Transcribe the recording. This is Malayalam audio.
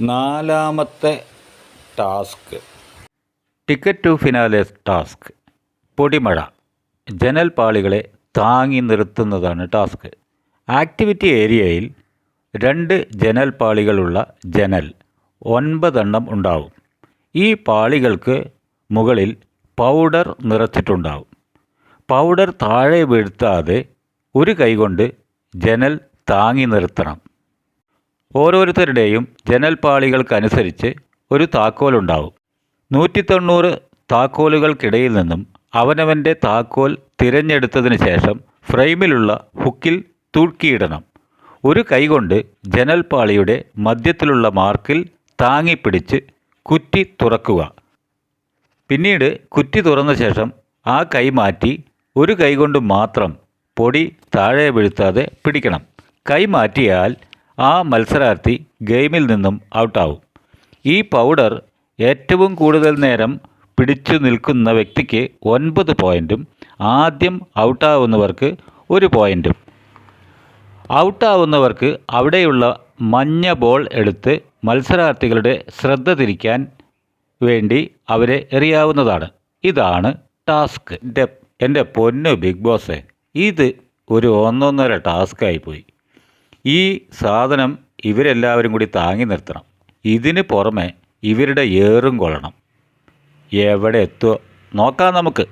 നാലാമത്തെ task. Ticket to finale task. പൊടിമഴ. ജനൽ പാളികളെ താങ്ങി നിർത്തുന്നതാണ് ടാസ്ക്. ആക്ടിവിറ്റി ഏരിയയിൽ രണ്ട് ജനൽ പാളികളുള്ള ജനൽ ഒൻപതെണ്ണം ഉണ്ടാവും. ഈ പാളികൾക്ക് മുകളിൽ പൗഡർ നിറച്ചിട്ടുണ്ടാവും. പൗഡർ താഴെ വീഴ്ത്താതെ ഒരു കൈകൊണ്ട് ജനൽ താങ്ങി നിർത്തണം. ഓരോരുത്തരുടെയും ജനൽപാളികൾക്കനുസരിച്ച് ഒരു താക്കോലുണ്ടാവും. നൂറ്റി തൊണ്ണൂറ് താക്കോലുകൾക്കിടയിൽ നിന്നും അവനവന്റെ താക്കോൽ തിരഞ്ഞെടുത്തതിന് ശേഷം ഫ്രെയിമിലുള്ള ഹുക്കിൽ തൂക്കിയിടണം. ഒരു കൈകൊണ്ട് ജനൽപാളിയുടെ മധ്യത്തിലുള്ള മാർക്കിൽ താങ്ങിപ്പിടിച്ച് കുറ്റി തുറക്കുക. പിന്നീട് കുറ്റി തുറന്ന ശേഷം ആ കൈ മാറ്റി ഒരു കൈകൊണ്ട് മാത്രം പൊടി താഴെ വീഴ്ത്താതെ പിടിക്കണം. കൈ മാറ്റിയാൽ ആ മത്സരാർത്ഥി ഗെയിമിൽ നിന്നും ഔട്ടാവും. ഈ പൗഡർ ഏറ്റവും കൂടുതൽ നേരം പിടിച്ചു നിൽക്കുന്ന വ്യക്തിക്ക് ഒൻപത് പോയിന്റും ആദ്യം ഔട്ടാവുന്നവർക്ക് ഒരു പോയിന്റും ഔട്ടാവുന്നവർക്ക് അവിടെയുള്ള മഞ്ഞ ബോൾ എടുത്ത് മത്സരാർത്ഥികളുടെ ശ്രദ്ധ തിരിക്കാൻ വേണ്ടി അവരെ എറിയാവുന്നതാണ്. ഇതാണ് ടാസ്ക്. എന്റെ എന്റെ പൊന്നു ബിഗ് ബോസേ ഇത് ഒരു ഒന്നൊന്നര ടാസ്ക്കായിപ്പോയി ഈ സാധനം ഇവരെല്ലാവരും കൂടി താങ്ങി നിർത്തണം. ഇതിന് പുറമെ ഇവരുടെ ഏറും കൊള്ളണം. എവിടെ എത്തുമോ നോക്കാം നമുക്ക്.